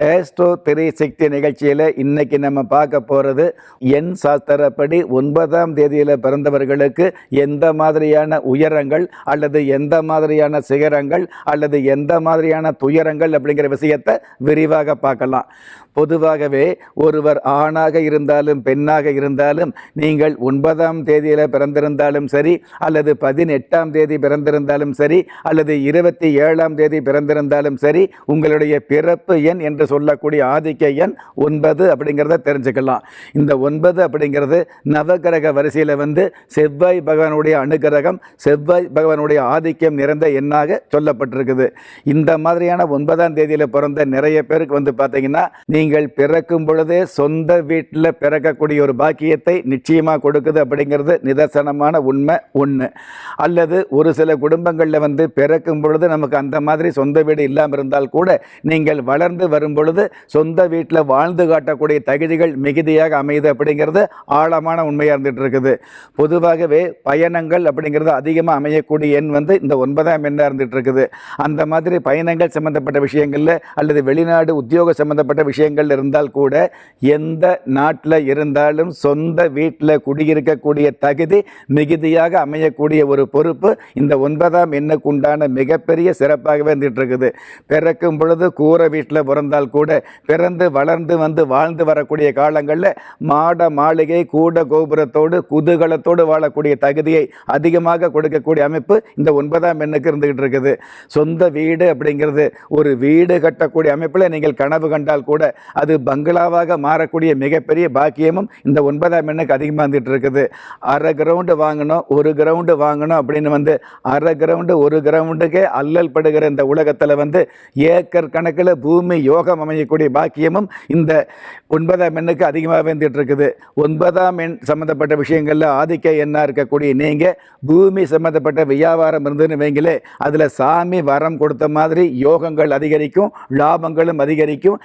Astro three Sakthi நிகழ்ச்சியில் இன்னைக்கு நம்ம பார்க்க போகிறது என் சாஸ்திரப்படி ஒன்பதாம் தேதியில் பிறந்தவர்களுக்கு எந்த மாதிரியான உயரங்கள் அல்லது எந்த மாதிரியான சிகரங்கள் அல்லது எந்த மாதிரியான துயரங்கள் அப்படிங்கிற விஷயத்தை விரிவாக பார்க்கலாம். பொதுவாகவே ஒருவர் ஆணாக இருந்தாலும் பெண்ணாக இருந்தாலும் நீங்கள் ஒன்பதாம் தேதியில் பிறந்திருந்தாலும் சரி அல்லது பதினெட்டாம் தேதி பிறந்திருந்தாலும் சரி அல்லது இருபத்தி ஏழாம் தேதி பிறந்திருந்தாலும் சரி உங்களுடைய பிறப்பு எண் என்று சொல்லக்கூடிய ஆதிக்க எண் ஒன்பது அப்படிங்கிறத தெரிஞ்சுக்கலாம். இந்த ஒன்பது அப்படிங்கிறது நவகிரக வரிசையில் வந்து செவ்வாய் பகவானுடைய அனுகிரகம் செவ்வாய் பகவானுடைய ஆதிக்கம் நிறைந்த எண்ணாக சொல்லப்பட்டிருக்குது. இந்த மாதிரியான ஒன்பதாம் தேதியில் பிறந்த நிறைய பேருக்கு வந்து பார்த்தீங்கன்னா நீங்கள் பிறக்கும் பொழுதே சொந்த வீட்டில் பிறக்கக்கூடிய ஒரு பாக்கியத்தை நிச்சயமாக கொடுக்குது அப்படிங்கிறது நிதர்சனமான உண்மை ஒன்று அல்லது ஒரு சில குடும்பங்களில் வந்து பிறக்கும் பொழுது நமக்கு அந்த மாதிரி சொந்த வீடு இல்லாமல் இருந்தால் கூட நீங்கள் வளர்ந்து வரும் பொழுது சொந்த வீட்டில் வாழ்ந்து காட்டக்கூடிய தகுதிகள் மிகுதியாக அமையுது அப்படிங்கிறது ஆழமான உண்மையாக இருந்துட்டு இருக்குது. பொதுவாகவே பயணங்கள் அப்படிங்கிறது அதிகமாக அமையக்கூடிய எண் வந்து இந்த ஒன்பதாம் எண்ணாக இருந்துட்டு இருக்குது. அந்த மாதிரி பயணங்கள் சம்பந்தப்பட்ட விஷயங்களில் அல்லது வெளிநாடு உத்தியோக சம்பந்தப்பட்ட விஷயங்கள் இருந்தால் கூட எந்த நாட்டில் இருந்தாலும் சொந்த வீட்டில் குடியிருக்கக்கூடிய தகுதி மிகுதியாக அமையக்கூடிய ஒரு பொறுப்பு இந்த ஒன்பதாம் எண்ணுக்கு உண்டான மிகப்பெரிய சிறப்பாகவே இருந்துகிட்டு இருக்குது பிறக்கும் பொழுது கூரை வீட்டில் பிறந்தால் கூட பிறந்து வளர்ந்து வந்து வாழ்ந்து வரக்கூடிய காலங்களில் மாட மாளிகை கூட கோபுரத்தோடு குதூகலத்தோடு வாழக்கூடிய தகுதியை அதிகமாக கொடுக்கக்கூடிய அமைப்பு இந்த ஒன்பதாம் எண்ணுக்கு இருந்துகிட்டு இருக்குது சொந்த வீடு அப்படிங்கிறது ஒரு வீடு கட்டக்கூடிய அமைப்பில் நீங்கள் கனவு கண்டால் கூட அது பங்களாவாக மாறக்கூடிய மிகப்பெரிய பாக்கியமும் இந்த ஒன்பதாம் எண்ணுக்கு அதிகமாக வந்துட்டு இருக்குது. அரை கிரவுண்டு வாங்கணும் ஒரு கிரவுண்டு வாங்கணும் அப்படின்னு வந்து அரை கிரவுண்டு ஒரு கிரவுண்டுக்கே அல்லல் படுகிற இந்த உலகத்தில் வந்து ஏக்கர் கணக்கில் பூமி யோகம் அமையக்கூடிய பாக்கியமும் இந்த ஒன்பதாம் எண்ணுக்கு அதிகமாக வந்துட்டு இருக்குது. ஒன்பதாம் எண் சம்மந்தப்பட்ட விஷயங்களில் ஆதிக்க எண்ணாக இருக்கக்கூடிய நீங்கள் பூமி சம்மந்தப்பட்ட வியாபாரம் இருந்துன்னு வைங்களே அதில் சாமி வரம் கொடுத்த மாதிரி யோகங்கள் அதிகரிக்கும் லாபங்களும் அதிகரிக்கும்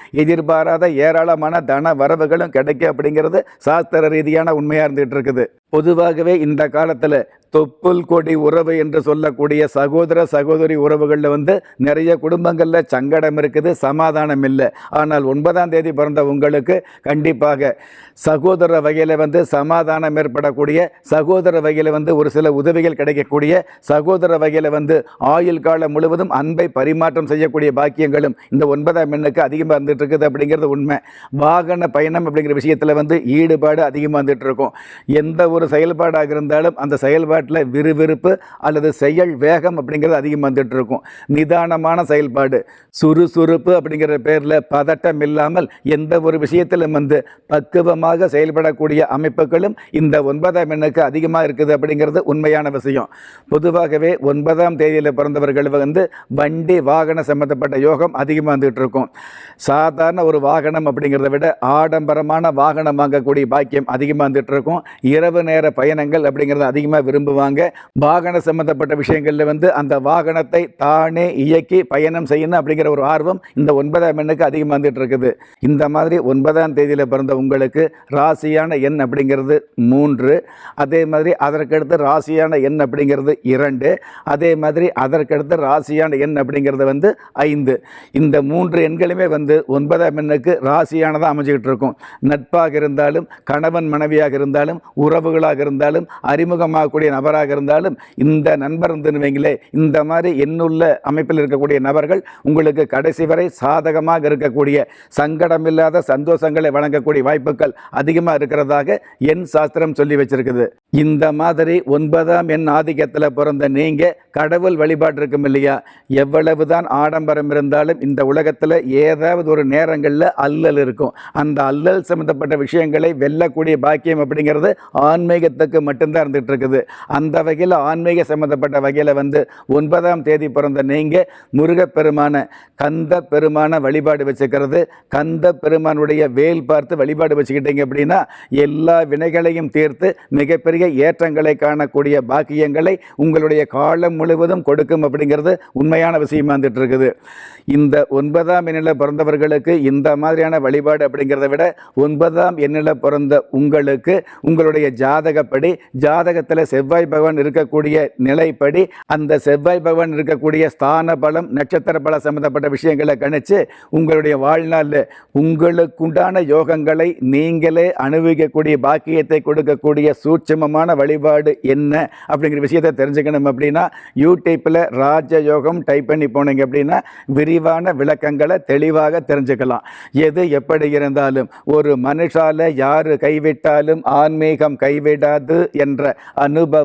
எதிர்பாராத ஏராளமான தன வரவுகளும் கிடைக்கும் அப்படிங்கிறது சாஸ்திர ரீதியான உண்மையாக இருந்துகிட்டு இருக்குது. பொதுவாகவே இந்த காலத்தில் தொப்புள் கொடி உறவு என்று சொல்லக்கூடிய சகோதர சகோதரி உறவுகளில் வந்து நிறைய குடும்பங்களில் சங்கடம் இருக்குது சமாதானம் இல்லை. ஆனால் ஒன்பதாம் தேதி பிறந்த உங்களுக்கு கண்டிப்பாக சகோதர வகையில் வந்து சமாதானம் ஏற்படக்கூடிய சகோதர வகையில் வந்து ஒரு சில உதவிகள் கிடைக்கக்கூடிய சகோதர வகையில் வந்து ஆயுள் காலம் முழுவதும் அன்பை பரிமாற்றம் செய்யக்கூடிய பாக்கியங்களும் இந்த ஒன்பதாம் எண்ணுக்கு அதிகமாக இருந்துட்டு இருக்குது அப்படிங்கிறது உண்மை. வாகன பயணம் அப்படிங்கிற விஷயத்தில் வந்து ஈடுபாடு அதிகமாக வந்துட்டு இருக்கும். எந்த ஒரு செயல்பாடாக இருந்தாலும் அந்த செயல்பாடு செயல்பாட்டில் விறுவிறுப்பு அல்லது செயல் வேகம் அப்படிங்கிறது அதிகமாக வந்துட்டு இருக்கும் நிதானமான செயல்பாடு சுறுசுறுப்பு அப்படிங்கிற பேரில் பதட்டம் இல்லாமல் எந்த ஒரு விஷயத்திலும் வந்து பக்குவமாக செயல்படக்கூடிய அமைப்புகளும் இந்த ஒன்பதாம் எண்ணுக்கு அதிகமாக இருக்குது அப்படிங்கிறது உண்மையான விஷயம். பொதுவாகவே ஒன்பதாம் தேதியில் பிறந்தவர்கள் வந்து வண்டி வாகன சம்பந்தப்பட்ட யோகம் அதிகமாக வந்துட்டு இருக்கும் சாதாரண ஒரு வாகனம் அப்படிங்கிறத விட ஆடம்பரமான வாகனம் வாங்கக்கூடிய பாக்கியம் அதிகமாக வந்துட்டு இருக்கும் இரவு நேர பயணங்கள் அப்படிங்கிறத அதிகமாக விரும்புவாங்க வாகன சம்பந்தப்பட்ட விஷயங்களில் வந்து அந்த வாகனத்தை தானே இயக்கி பயணம் செய்யணும் அப்படிங்கிற ஒரு ஆர்வம் இந்த ஒன்பதாம் எண்ணுக்கு அதிகமாக வந்துட்டு இருக்குது இந்த மாதிரி ஒன்பதாம் தேதியில் பிறந்த உங்களுக்கு ராசியான எண் அப்படிங்கிறது மூன்று. அதே மாதிரி அதற்கடுத்து ராசியான எண் அப்படிங்கிறது இரண்டு. அதே மாதிரி அதற்கடுத்து ராசியான எண் அப்படிங்கிறது வந்து ஐந்து. இந்த மூன்று எண்களுமே வந்து ஒன்பதாம் எண்ணுக்கு ராசியானதாக அமைஞ்சிக்கிட்டு இருக்கும் நட்பாக இருந்தாலும் கணவன் மனைவியாக இருந்தாலும் உறவுகளாக இருந்தாலும் அறிமுகமாகக்கூடிய நபராக இருந்தாலும் இந்த நண்பர் இருந்துன்னு இந்த மாதிரி என்னுள்ள அமைப்பில் இருக்கக்கூடிய நபர்கள் உங்களுக்கு கடைசி வரை சாதகமாக இருக்கக்கூடிய சங்கடமில்லாத சந்தோஷங்களை வழங்கக்கூடிய வாய்ப்புகள் அதிகமாக இருக்கிறதாக என் சாஸ்திரம் சொல்லி வச்சிருக்குது. இந்த மாதிரி ஒன்பதாம் எண் ஆதிக்கத்தில் பிறந்த நீங்கள் கடவுள் வழிபாடு இருக்கும் இல்லையா? எவ்வளவுதான் ஆடம்பரம் இருந்தாலும் இந்த உலகத்தில் ஏதாவது ஒரு நேரங்களில் அல்லல் இருக்கும். அந்த அல்லல் சம்மந்தப்பட்ட விஷயங்களை வெல்லக்கூடிய பாக்கியம் அப்படிங்கிறது ஆன்மீகத்துக்கு மட்டும்தான் இருந்துகிட்டு இருக்குது. அந்த வகையில் ஆன்மீக சம்மந்தப்பட்ட வகையில் வந்து ஒன்பதாம் தேதி பிறந்த நீங்கள் முருகப்பெருமான கந்த பெருமான வழிபாடு வச்சுக்கிறது. கந்த பெருமானுடைய வேல் பார்த்து வழிபாடு வச்சுக்கிட்டீங்க அப்படின்னா எல்லா வினைகளையும் தீர்த்து மிகப்பெரிய ஏற்றங்களை காணக்கூடிய பாக்கியங்களை உங்களுடைய காலம் முழுவதும் கொடுக்கும் அப்படிங்கிறது உண்மையான விஷயமா வந்துட்டு இருக்குது இந்த ஒன்பதாம் எண்ணில் பிறந்தவர்களுக்கு இந்த மாதிரியான வழிபாடு அப்படிங்கிறத விட ஒன்பதாம் எண்ணில் பிறந்த உங்களுக்கு உங்களுடைய ஜாதகப்படி ஜாதகத்தில் செவ்வாய் செவ்வாய் பகவான் இருக்கக்கூடிய நிலைப்படி அந்த செவ்வாய் பகவான் இருக்கக்கூடிய ஸ்தான பலம் நட்சத்திர பலம் சம்பந்தப்பட்ட விஷயங்களை கணிச்சு உங்களுடைய வாழ்நாளில் உங்களுக்குண்டான யோகங்களை நீங்களே அனுபவிக்கக்கூடிய பாக்கியத்தை கொடுக்கக்கூடிய சூட்சமமான வழிபாடு என்ன அப்படிங்கிற விஷயத்தை தெரிஞ்சுக்கணும் அப்படின்னா யூடியூப்பில் ராஜயோகம் டைப் பண்ணி போனீங்க அப்படின்னா விரிவான விளக்கங்களை தெளிவாக தெரிஞ்சுக்கலாம். எது எப்படி இருந்தாலும் ஒரு மனுஷால யார் கைவிட்டாலும் ஆன்மீகம் கைவிடாது என்ற அனுபவ